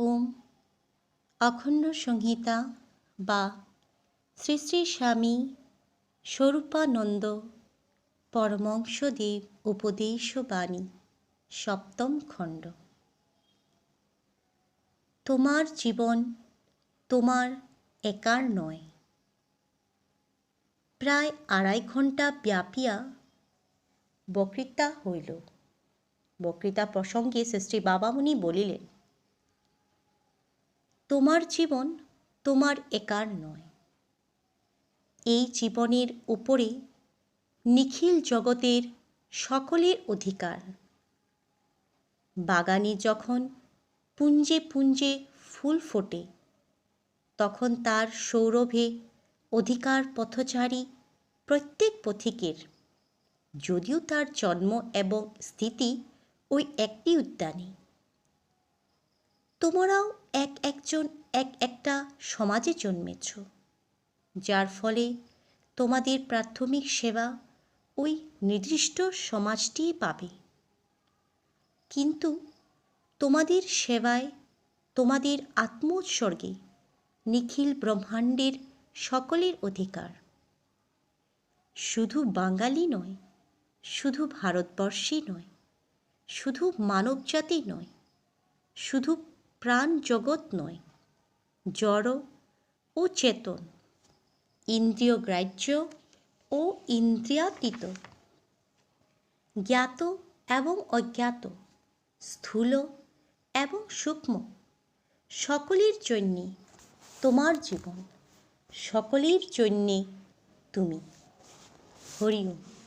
ওম, অখণ্ড সংহিতা বা শ্রী শ্রী স্বামী স্বরূপানন্দ পরমংসদেব উপদেশবাণী, সপ্তম খণ্ড। তোমার জীবন তোমার একার নয়। প্রায় আড়াই ঘণ্টা ব্যাপিয়া বক্তৃতা হইল। বক্তৃতা প্রসঙ্গে শ্রী বাবামুনি বলিলেন তোমার জীবন তোমার একার নয়। এই জীবনের উপরে নিখিল জগতের সকলের অধিকার। বাগানে যখন পুঞ্জে পুঞ্জে ফুল ফোটে, তখন তার সৌরভে অধিকার পথচারী প্রত্যেক পথিকের। যদিও তার জন্ম এবং স্থিতি ওই একটি উদ্যানে তোমরাও এক একজন, এক একটা সমাজে জন্মেছ, যার ফলে তোমাদের প্রাথমিক সেবা ওই নির্দিষ্ট সমাজটিই পাবে। কিন্তু তোমাদের সেবায় তোমাদের আত্মোৎসর্গে নিখিল ব্রহ্মাণ্ডের সকলের অধিকার। শুধু বাঙালি নয়, শুধু ভারতবর্ষই নয়, শুধু মানবজাতি নয়, শুধু প্রাণ জগৎ নয়, জড় ও চেতন, ইন্দ্রিয় গ্রাহ্য ও ইন্দ্রিয়াতীত। জ্ঞাত এবং অজ্ঞাত, স্থূল এবং সূক্ষ্ম, সকলের জন্যে তোমার জীবন, সকলের জন্যে তুমি। হরি ওম।